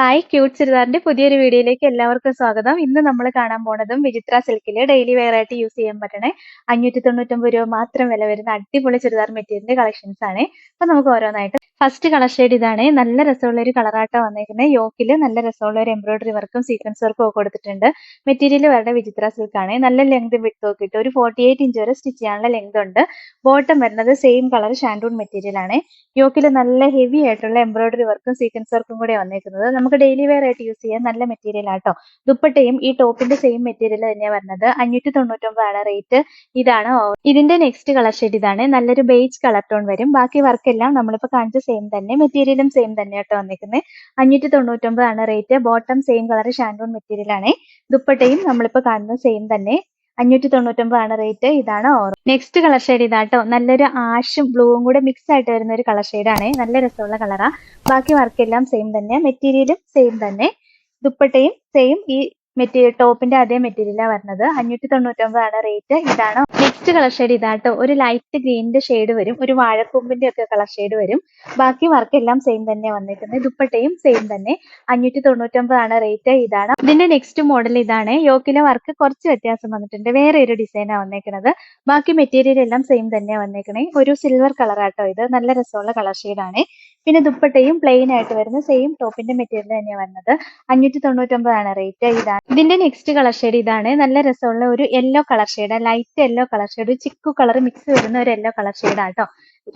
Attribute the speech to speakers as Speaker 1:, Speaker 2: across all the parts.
Speaker 1: hi cute ചുരിദാറിന്റെ പുതിയൊരു വീഡിയോയിലേക്ക് എല്ലാവർക്കും സ്വാഗതം ഇന്ന് നമ്മൾ കാണാൻ പോണതും വിചിത്ര സിൽക്കിലെ ഡെയിലി വെയർ ആയിട്ട് യൂസ് ചെയ്യാൻ പറ്റണേ അഞ്ഞൂറ്റി തൊണ്ണൂറ്റൊമ്പത് രൂപ മാത്രം വില വരുന്ന അടിപൊളി ചുരിദാർ മെറ്റീരിയലിന്റെ കളക്ഷൻസ് ആണ് അപ്പൊ നമുക്ക് ഓരോന്നായിട്ട് ഫസ്റ്റ് കളർ ഷെയ്ഡ് ഇതാണ് നല്ല രസമുള്ള ഒരു കളറാട്ടോ വന്നിരിക്കുന്നത് യോക്കിൽ നല്ല രസമുള്ള ഒരു എംബ്രോയിഡറി വർക്കും സീക്വൻസ് വർക്കും ഒക്കെ കൊടുത്തിട്ടുണ്ട് മെറ്റീരിയൽ വരുടെ വിചിത്ര സിൽക്ക് ആണ് നല്ല ലെങ്ത് വിട്ട് നോക്കിയിട്ട് ഒരു ഫോർട്ടി എയ്റ്റ് ഇഞ്ച് വരെ സ്റ്റിച്ച് ചെയ്യാനുള്ള ലെങ്ത് ഉണ്ട് ബോട്ടം വരുന്നത് സെയിം കളർ ഷാൻഡൂൺ മെറ്റീരിയൽ ആണ് യോക്കിൽ നല്ല ഹെവി ആയിട്ടുള്ള എംബ്രോയിഡറി വർക്കും സീക്വൻസ് വർക്കും കൂടെ വന്നിരിക്കുന്നത് നമുക്ക് ഡെയിലി വെയർ ആയിട്ട് യൂസ് ചെയ്യാൻ നല്ല മെറ്റീരിയൽ ആട്ടോ ദുപ്പട്ടയും ഈ ടോപ്പിന്റെ സെയിം മെറ്റീരിയൽ തന്നെയാണ് വരുന്നത് അഞ്ഞൂറ്റി തൊണ്ണൂറ്റൊമ്പതാണ് റേറ്റ് ഇതാണ് ഇതിന്റെ നെക്സ്റ്റ് കളർ ഷെഡ് ഇതാണ് നല്ലൊരു ബേജ് കളർ ടോൺ വരും ബാക്കി വർക്ക് എല്ലാം നമ്മളിപ്പോൾ കാണിച്ച സെയിം തന്നെ മെറ്റീരിയലും സെയിം തന്നെ ആട്ടോ വന്നിരിക്കുന്നത് അഞ്ഞൂറ്റി തൊണ്ണൂറ്റൊമ്പതാണ് റേറ്റ് ബോട്ടം സെയിം കളർ ഷാൻഡോൺ മെറ്റീരിയൽ ആണ് ദുപ്പട്ടയും നമ്മളിപ്പോൾ കാണുന്നത് സെയിം തന്നെ അഞ്ഞൂറ്റി തൊണ്ണൂറ്റൊമ്പതാണ് റേറ്റ് ഇതാണ് ഓറ നെക്സ്റ്റ് കളർ ഷെയ്ഡ് ഇതാട്ടോ നല്ലൊരു ആഷും ബ്ലൂവും കൂടെ മിക്സ് ആയിട്ട് വരുന്ന ഒരു കളർ ഷെയ്ഡാണ് നല്ല രസമുള്ള കളറാ ബാക്കി വർക്കെല്ലാം സെയിം തന്നെ മെറ്റീരിയലും സെയിം തന്നെ ദുപ്പട്ടയും സെയിം ഈ മെറ്റീരിയൽ ടോപ്പിന്റെ അതേ മെറ്റീരിയലാണ് വരുന്നത് അഞ്ഞൂറ്റി തൊണ്ണൂറ്റൊമ്പതാണ് റേറ്റ് ഇതാണ് നെക്സ്റ്റ് കളർ ഷെയ്ഡ് ഇതാട്ടോ ഒരു ലൈറ്റ് ഗ്രീനിന്റെ ഷെയ്ഡ് വരും ഒരു വാഴക്കൊമ്പിന്റെ ഒക്കെ കളർ ഷെയ്ഡ് വരും ബാക്കി വർക്ക് എല്ലാം സെയിം തന്നെ വന്നിട്ടുണ്ട് ദുപ്പട്ടയും സെയിം തന്നെ അഞ്ഞൂറ്റി തൊണ്ണൂറ്റൊമ്പതാണ് റേറ്റ് ഇതാണ് ഇതിന്റെ നെക്സ്റ്റ് മോഡൽ ഇതാണ് യോക്കിലെ വർക്ക് കുറച്ച് വ്യത്യാസം വന്നിട്ടുണ്ട് വേറെ ഒരു ഡിസൈനാണ് വന്നേക്കുന്നത് ബാക്കി മെറ്റീരിയൽ എല്ലാം സെയിം തന്നെ വന്നേക്കണേ ഒരു സിൽവർ ആട്ടോ ഇത് നല്ല രസമുള്ള കളർ ഷെയ്ഡാണ് പിന്നെ ദുപ്പട്ടയും പ്ലെയിൻ ആയിട്ട് വരുന്ന സെയിം ടോപ്പിന്റെ മെറ്റീരിയൽ തന്നെയാണ് വരുന്നത് അഞ്ഞൂറ്റി തൊണ്ണൂറ്റൊമ്പതാണ് റേറ്റ് ഇതാണ് ഇതിന്റെ നെക്സ്റ്റ് കളർ ഷെയ്ഡ് ഇതാണ് നല്ല രസമുള്ള ഒരു yellow colour shade light yellow colour shade chikoo colour mix വരുന്ന ഒരു യെല്ലോ കളർ ഷെയ്ഡാട്ടോ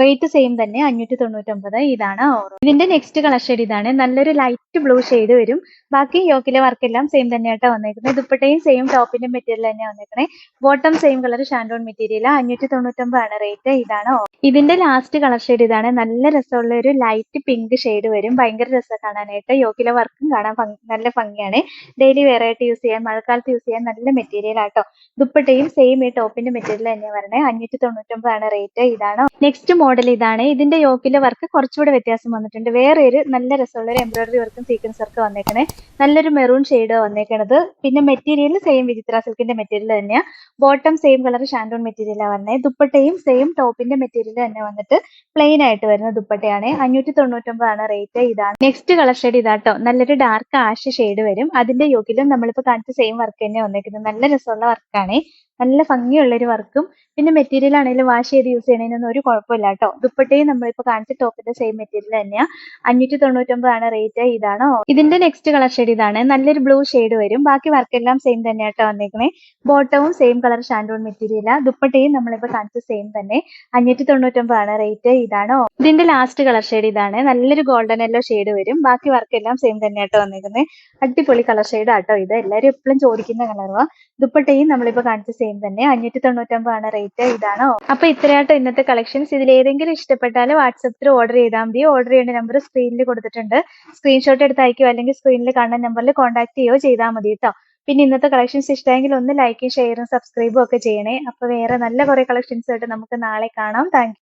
Speaker 1: റേറ്റ് സെയിം തന്നെ അഞ്ഞൂറ്റി തൊണ്ണൂറ്റൊമ്പത് ഇതാണ് ഓറോ ഇതിന്റെ നെക്സ്റ്റ് കളർ ഷെയ്ഡ് ഇതാണ് നല്ലൊരു ലൈറ്റ് ബ്ലൂ ഷെയ്ഡ് വരും ബാക്കി യോക്കിലെ വർക്ക് എല്ലാം സെയിം തന്നെയായിട്ടാണ് വന്നേക്കുന്നത് ദുപ്പട്ടയും സെയിം ടോപ്പിന്റെ മെറ്റീരിയൽ തന്നെയാണ് വന്നേക്കണേ ബോട്ടം സെയിം കളർ ഷാൻഡോൺ മെറ്റീരിയൽ അഞ്ഞൂറ്റി തൊണ്ണൂറ്റൊമ്പതാണ് റേറ്റ് ഇതാണ് ഇതിന്റെ ലാസ്റ്റ് കളർ ഷെയ്ഡ് ഇതാണ് നല്ല രസമുള്ള ഒരു ലൈറ്റ് പിങ്ക് ഷെയ്ഡ് വരും ഭയങ്കര രസം കാണാനായിട്ട് യോക്കിലെ വർക്കും കാണാൻ നല്ല ഭംഗിയാണ് ഡെയിലി വെയർ ആയിട്ട് യൂസ് ചെയ്യാൻ മഴക്കാലത്ത് യൂസ് ചെയ്യാൻ നല്ല മെറ്റീരിയൽ ആട്ടോ ദുപ്പട്ടയും സെയിം ഈ ടോപ്പിന്റെ മെറ്റീരിയൽ തന്നെയാണ് വരണേ അഞ്ഞൂറ്റി തൊണ്ണൂറ്റൊമ്പതാണ് റേറ്റ് ഇതാണ് നെക്സ്റ്റ് മോഡൽ ഇതാണ് ഇതിന്റെ യോക്കിലെ വർക്ക് കുറച്ചുകൂടെ വ്യത്യാസം വന്നിട്ടുണ്ട് വേറെ ഒരു നല്ല രസമുള്ള ഒരു എംബ്രോയിഡറി വർക്കും സീക്വൻസ് വർക്കും വന്നേക്കണേ നല്ലൊരു മെറൂൺ ഷെയ്ഡ് വന്നേക്കണത് പിന്നെ മെറ്റീരിയൽ സെയിം വിചിത്ര സിൽക്കിന്റെ മെറ്റീരിയൽ തന്നെയാണ് ബോട്ടം സെയിം കളർ ഷാൻഡോൺ മെറ്റീരിയലാണ് വരുന്നത് ദുപ്പട്ടയും സെയിം ടോപ്പിന്റെ മെറ്റീരിയൽ തന്നെ വന്നിട്ട് പ്ലെയിൻ ആയിട്ട് വരുന്ന ദുപ്പട്ടയാണ് അഞ്ഞൂറ്റി തൊണ്ണൂറ്റൊമ്പതാണ് റേറ്റ് ഇതാണ് നെക്സ്റ്റ് കളർ ഷെയ്ഡ് ഇതാട്ടോ നല്ലൊരു ഡാർക്ക് ആഷ് ഷെയ്ഡ് വരും അതിന്റെ യോക്കിലും നമ്മളിപ്പോ കാണിച്ച സെയിം വർക്ക് തന്നെ വന്നേക്കുന്നത് നല്ല രസമുള്ള വർക്കാണ് നല്ല ഭംഗിയുള്ള ഒരു വർക്കും പിന്നെ മെറ്റീരിയൽ ആണെങ്കിലും വാഷ് ചെയ്ത് യൂസ് ചെയ്യണതിനൊന്നും ഒരു കുഴപ്പമില്ല കേട്ടോ ദുപ്പട്ടയും നമ്മളിപ്പോൾ കാണിച്ച ടോപ്പിന്റെ സെയിം മെറ്റീരിയൽ തന്നെയാണ് അഞ്ഞൂറ്റി ഒമ്പതാണ് റേറ്റ് ഇതാണ് ഇതിന്റെ നെക്സ്റ്റ് കളർ ഷെയ്ഡ് ഇതാണ് നല്ലൊരു ബ്ലൂ ഷെയ്ഡ് വരും ബാക്കി വർക്ക് എല്ലാം സെയിം തന്നെ കേട്ടോ വന്നേക്കണേ ബോട്ടവും സെയിം കളർ ഷാൻഡോൺ മെറ്റീരിയലാണ് ദുപ്പട്ടയും നമ്മളിപ്പോ കാണിച്ച സെയിം തന്നെ അഞ്ഞൂറ്റി തൊണ്ണൂറ്റൊമ്പതാണ് റേറ്റ് ഇതാണ് ഇതിന്റെ ലാസ്റ്റ് കളർ ഷെയ്ഡ് ഇതാണ് നല്ലൊരു ഗോൾഡൻ എല്ലോ ഷെയ്ഡ് വരും ബാക്കി വർക്ക് എല്ലാം സെയിം തന്നെ ആട്ടോ വന്നിരിക്കുന്നത് അടിപൊളി കളർ ഷെയ്ഡ് ആട്ടോ ഇത് എല്ലാവരും എപ്പോഴും ചോദിക്കുന്ന കളറുവാ ദുപ്പട്ടയും നമ്മളിപ്പോ കാണിച്ച സെയിം സെയിം തന്നെ അഞ്ഞൂറ്റി തൊണ്ണൂറ്റൊമ്പതാണ് റേറ്റ് ഇതാണ് അപ്പൊ ഇത്രയാട്ടോ ഇന്നത്തെ കളക്ഷൻസ് ഇതിൽ ഏതെങ്കിലും ഇഷ്ടപ്പെട്ടാൽ വാട്സപ്പിൽ ഓർഡർ ചെയ്താൽ മതി ഓർഡർ ചെയ്യേണ്ട നമ്പർ സ്ക്രീനിൽ കൊടുത്തിട്ടുണ്ട് സ്ക്രീൻഷോട്ട് എടുത്ത് അയക്കുക അല്ലെങ്കിൽ സ്ക്രീനിൽ കാണുന്ന നമ്പറിൽ കോൺടാക്ട് ചെയ്യുകയോ ചെയ്താൽ മതി കേട്ടോ പിന്നെ ഇന്നത്തെ കളക്ഷൻസ് ഇഷ്ടമെങ്കിൽ ഒന്ന് ലൈക്കും ഷെയറും സബ്സ്ക്രൈബും ഒക്കെ ചെയ്യണേ അപ്പൊ വേറെ നല്ല കുറെ കളക്ഷൻസ് ആയിട്ട് നമുക്ക് നാളെ കാണാം താങ്ക്